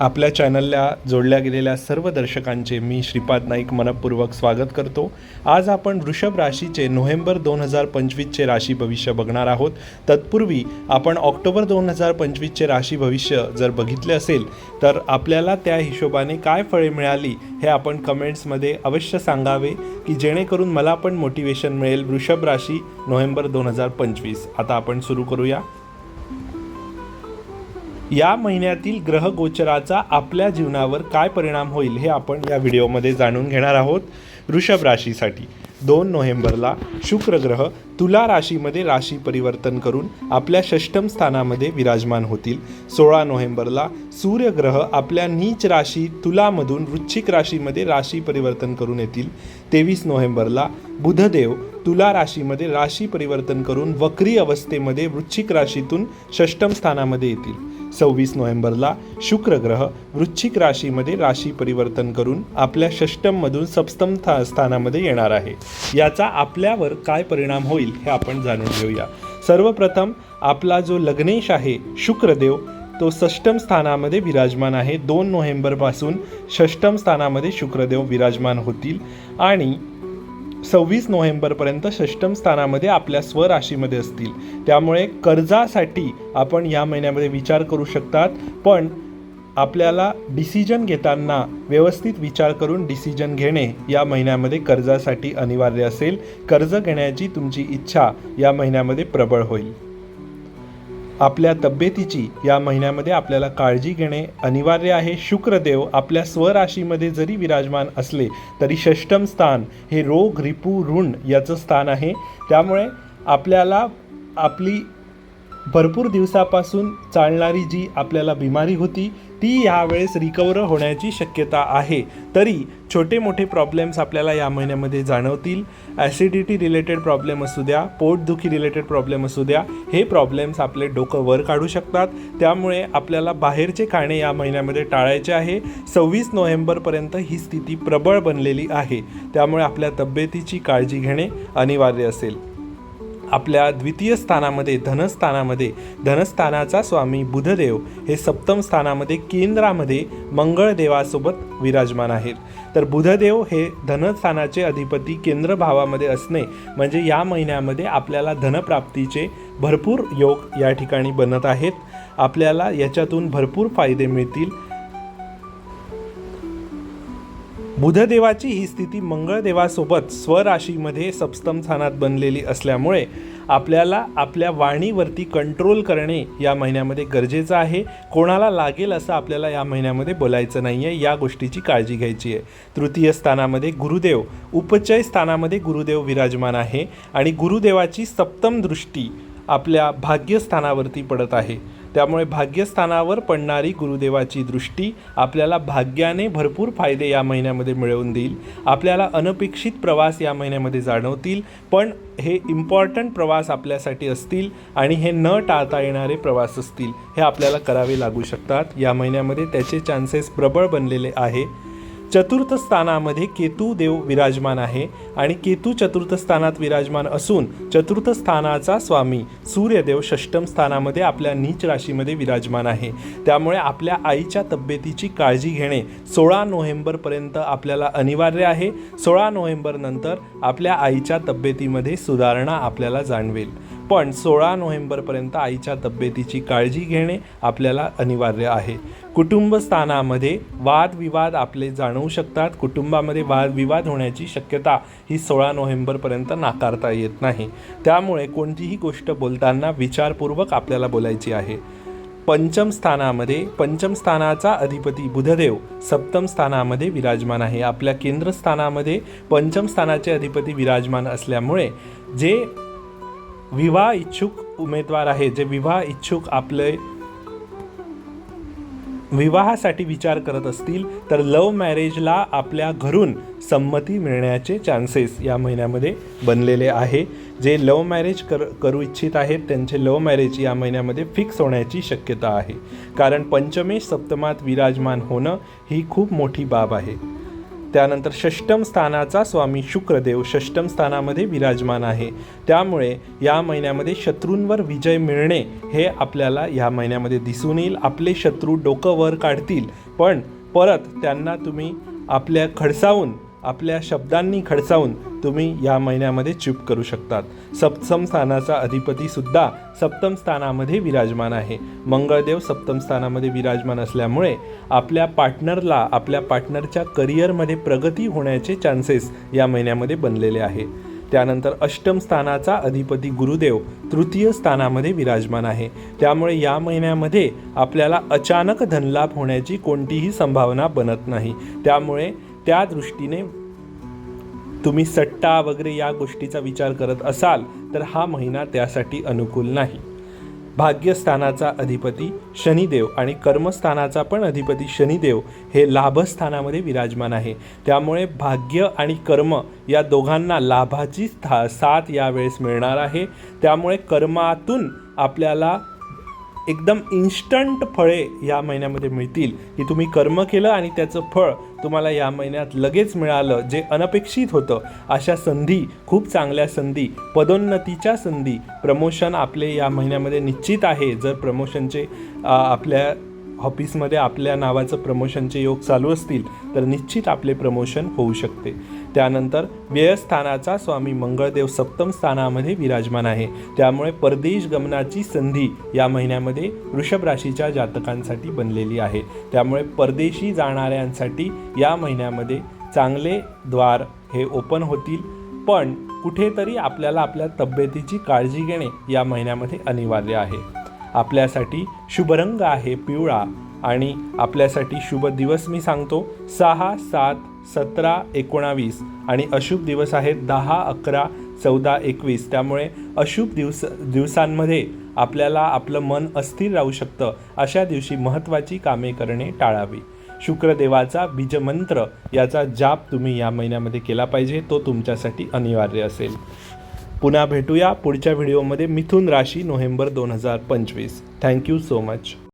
आपल्या चॅनलला जोडल्या गेलेल्या सर्व दर्शकांचे मी श्रीपाद नाईक मनपूर्वक स्वागत करतो. आज आपण वृषभ राशीचे नोव्हेंबर दोन हजार पंचवीसचे राशी भविष्य बघणार आहोत. तत्पूर्वी आपण ऑक्टोबर दोन हजार पंचवीसचे राशी भविष्य जर बघितले असेल तर आपल्याला त्या हिशोबाने काय फळे मिळाली हे आपण कमेंट्समध्ये अवश्य सांगावे की जेणेकरून मला पण मोटिवेशन मिळेल वृषभ राशी नोव्हेंबर दोन हजार पंचवीस. आता आपण सुरू करूया. या महिन्यातील ग्रह गोचराचा आपल्या जीवनावर काय परिणाम होईल हे आपण या व्हिडिओमध्ये जाणून घेणार आहोत. वृषभ राशीसाठी दोन नोव्हेंबरला शुक्र ग्रह तुला राशीमध्ये राशी परिवर्तन करून आपल्या षष्टम स्थानामध्ये विराजमान होतील. सोळा नोव्हेंबरला सूर्यग्रह आपल्या नीच राशी तुलामधून वृश्चिक राशीमध्ये राशी परिवर्तन करून येतील. तेवीस नोव्हेंबरला बुधदेव तुला राशीमध्ये राशी परिवर्तन करून वक्री अवस्थेमध्ये वृश्चिक राशीतून षष्टम स्थानामध्ये येतील. सव्वीस नोव्हेंबरला शुक्र ग्रह वृश्चिक राशीमध्ये राशी परिवर्तन करून आपल्या षष्टममधून सप्तम स्थानामध्ये येणार आहे. याचा आपल्यावर काय परिणाम होईल हे आपण जाणून घेऊया. सर्वप्रथम आपला जो लग्नेश आहे शुक्रदेव तो षष्टम स्थानामध्ये विराजमान आहे. दोन नोव्हेंबरपासून षष्टम स्थानामध्ये शुक्रदेव विराजमान होतील आणि सव्वीस नोव्हेंबरपर्यंत षष्टम स्थानामध्ये आपल्या स्वराशीमध्ये असतील. त्यामुळे कर्जासाठी आपण या महिन्यामध्ये विचार करू शकतात पण आपल्याला डिसिजन घेताना व्यवस्थित विचार करून डिसिजन घेणे या महिन्यामध्ये कर्जासाठी अनिवार्य असेल. कर्ज घेण्याची तुमची इच्छा या महिन्यामध्ये प्रबळ होईल. आपल्या तब्येतीची या महिन्यामध्ये आपल्याला काळजी घेणे अनिवार्य आहे. शुक्रदेव आपल्या स्वराशीमध्ये जरी विराजमान असले तरी षष्टम स्थान हे रोग रिपू ऋण याचं स्थान आहे. त्यामुळे आपल्याला आपली भरपूर दिवसापासून चालणारी जी आपल्याला बिमारी होती ती यावेळेस रिकवर होण्याची शक्यता आहे. तरी छोटे मोठे प्रॉब्लेम्स आपल्याला या महिन्यामध्ये जाणवतील. ॲसिडिटी रिलेटेड प्रॉब्लेम असू द्या पोटदुखी रिलेटेड प्रॉब्लेम असू द्या हे प्रॉब्लेम्स आपले डोकं वर काढू शकतात. त्यामुळे आपल्याला बाहेरचे खाणे या महिन्यामध्ये टाळायचे आहे. सव्वीस नोव्हेंबरपर्यंत ही स्थिती प्रबळ बनलेली आहे. त्यामुळे आपल्या तब्येतीची काळजी घेणे अनिवार्य असेल. आपल्या द्वितीय स्थानामध्ये धनस्थानामध्ये धनस्थानाचा स्वामी बुधदेव हे सप्तम स्थानामध्ये केंद्रामध्ये मंगळदेवासोबत विराजमान आहेत. तर बुधदेव हे धनस्थानाचे अधिपती केंद्र भावामध्ये असणे म्हणजे या महिन्यामध्ये आपल्याला धनप्राप्तीचे भरपूर योग या ठिकाणी बनत आहेत. आपल्याला याच्यातून भरपूर फायदे मिळतील. बुधदेवाची ही स्थिती मंगळदेवासोबत स्वराशीमध्ये सप्तम स्थानात बनलेली असल्यामुळे आपल्याला आपल्या वाणीवरती कंट्रोल करणे या महिन्यामध्ये गरजेचं आहे. कोणाला लागेल असं आपल्याला या महिन्यामध्ये बोलायचं नाही आहे या गोष्टीची काळजी घ्यायची आहे. तृतीय स्थानामध्ये गुरुदेव उपचय स्थानामध्ये गुरुदेव विराजमान आहे आणि गुरुदेवाची सप्तम दृष्टी आपल्या भाग्यस्थानावरती पडत आहे. त्यामुळे भाग्यस्थानावर पडणारी गुरुदेवाची दृष्टी आपल्याला भाग्याने भरपूर फायदे या महिन्यामध्ये मिळवून देईल. आपल्याला अनपेक्षित प्रवास या महिन्यामध्ये जाणवतील पण हे इम्पॉर्टंट प्रवास आपल्यासाठी असतील आणि हे न टाळता येणारे प्रवास असतील हे आपल्याला करावे लागू शकतात. या महिन्यामध्ये त्याचे चान्सेस प्रबळ बनलेले आहे. चतुर्थ स्थानामध्ये केतू देव विराजमान आहे आणि केतू चतुर्थ स्थानात विराजमान असून चतुर्थ स्थानाचा स्वामी सूर्यदेव षष्टम स्थानामध्ये आपल्या नीच राशीमध्ये विराजमान आहे. त्यामुळे आपल्या आईच्या तब्येतीची काळजी घेणे सोळा नोव्हेंबरपर्यंत आपल्याला अनिवार्य आहे. सोळा नोव्हेंबरनंतर आपल्या आईच्या तब्येतीमध्ये सुधारणा आपल्याला जाणवेल. पण सोळा नोव्हेंबरपर्यंत आईच्या तब्येतीची काळजी घेणे आपल्याला अनिवार्य आहे. कुटुंबस्थानामध्ये वादविवाद आपले जाणवू शकतात. कुटुंबामध्ये वादविवाद होण्याची शक्यता ही सोळा नोव्हेंबरपर्यंत नाकारता येत नाही. त्यामुळे कोणतीही गोष्ट बोलताना विचारपूर्वक आपल्याला बोलायची आहे. पंचम स्थानामध्ये पंचम स्थानाचा अधिपती बुधदेव सप्तम स्थानामध्ये विराजमान आहे. आपल्या केंद्रस्थानामध्ये पंचम स्थानाचे अधिपती विराजमान असल्यामुळे जे विवाह इच्छुक उमेदवार आहे. जे विवाह इच्छुक आपले विवाहासाठी विचार करत असतील तर लव मॅरेजला आपल्या घरून संमती मिळण्याचे चान्सेस या महिन्यामध्ये बनलेले आहे. जे लव मॅरेज कर करू इच्छित आहेत त्यांचे लव मॅरेज या महिन्यामध्ये फिक्स होण्याची शक्यता आहे. कारण पंचमेश सप्तमात विराजमान होणं ही खूप मोठी बाब आहे. त्यानंतर षष्टम स्थानाचा स्वामी शुक्रदेव षष्टम स्थानामध्ये विराजमान आहे. त्यामुळे या महिन्यामध्ये शत्रूंवर विजय मिळणे हे आपल्याला या महिन्यामध्ये दिसून येईल. आपले शत्रू डोकं वर काढतील. पण परत त्यांना तुम्ही आपल्या खडसावून आपल्या शब्दांनी खडसावून तुम्ही या महिन्यामध्ये चूप करू शकतात. सप्तम स्थानाचा अधिपती सुद्धा सप्तम स्थानामध्ये विराजमान आहे. मंगळदेव सप्तम स्थानामध्ये विराजमान असल्यामुळे आपल्या पार्टनरला आपल्या पार्टनरच्या करिअरमध्ये प्रगती होण्याचे चान्सेस या महिन्यामध्ये बनलेले आहे. त्यानंतर अष्टम स्थानाचा अधिपती गुरुदेव तृतीय स्थानामध्ये विराजमान आहे. त्यामुळे या महिन्यामध्ये आपल्याला अचानक धनलाभ होण्याची कोणतीही संभावना बनत नाही. त्यामुळे त्या दृष्टीने तुम्ही सट्टा वगैरे या गोष्टीचा विचार करत असाल तर हा महिना त्यासाठी अनुकूल नाही. भाग्यस्थानाचा अधिपती शनिदेव आणि कर्मस्थानाचा पण अधिपती शनिदेव हे लाभस्थानामध्ये विराजमान आहे. त्यामुळे भाग्य आणि कर्म या दोघांना लाभाची स्था साथ यावेळेस मिळणार आहे. त्यामुळे कर्मातून आपल्याला एकदम इन्स्टंट फळे या महिन्यामध्ये मिळतील की तुम्ही कर्म केलं आणि त्याचं फळ तुम्हाला या महिन्यात लगेच मिळालं जे अनपेक्षित होतं. अशा संधी खूप चांगल्या संधी पदोन्नतीच्या संधी प्रमोशन आपले या महिन्यामध्ये निश्चित आहे. जर प्रमोशनचे आपल्या ऑफिसमध्ये आपल्या नावाचं प्रमोशनचे योग चालू असतील तर निश्चित आपले प्रमोशन होऊ शकते. त्यानंतर व्ययस्थानाचा स्वामी मंगळदेव सप्तम स्थानामध्ये विराजमान आहे. त्यामुळे परदेश गमनाची संधी या महिन्यामध्ये वृषभ राशीच्या जातकांसाठी बनलेली आहे. त्यामुळे परदेशी जाणाऱ्यांसाठी या महिन्यामध्ये चांगले द्वार हे ओपन होतील. पण कुठेतरी आपल्याला आपल्या तब्येतीची काळजी घेणे या महिन्यामध्ये अनिवार्य आहे. आपल्यासाठी शुभरंग आहे पिवळा आणि आपल्यासाठी शुभ दिवस मी सांगतो. सहा सात सतरा एकोणावीस आणि अशुभ दिवस आहेत दहा अकरा चौदा एकवीस. त्यामुळे अशुभ दिवस दिवसांमध्ये आपल्याला आपलं मन अस्थिर राहू शकतं. अशा दिवशी महत्त्वाची कामे करणे टाळावी. शुक्रदेवाचा बीजमंत्र याचा जाप तुम्ही या महिन्यामध्ये केला पाहिजे. तो तुमच्यासाठी अनिवार्य असेल. पुन्हा भेटूया पुढच्या व्हिडिओमध्ये मिथुन राशी नोव्हेंबर दोन हजार पंचवीस. Thank you so much.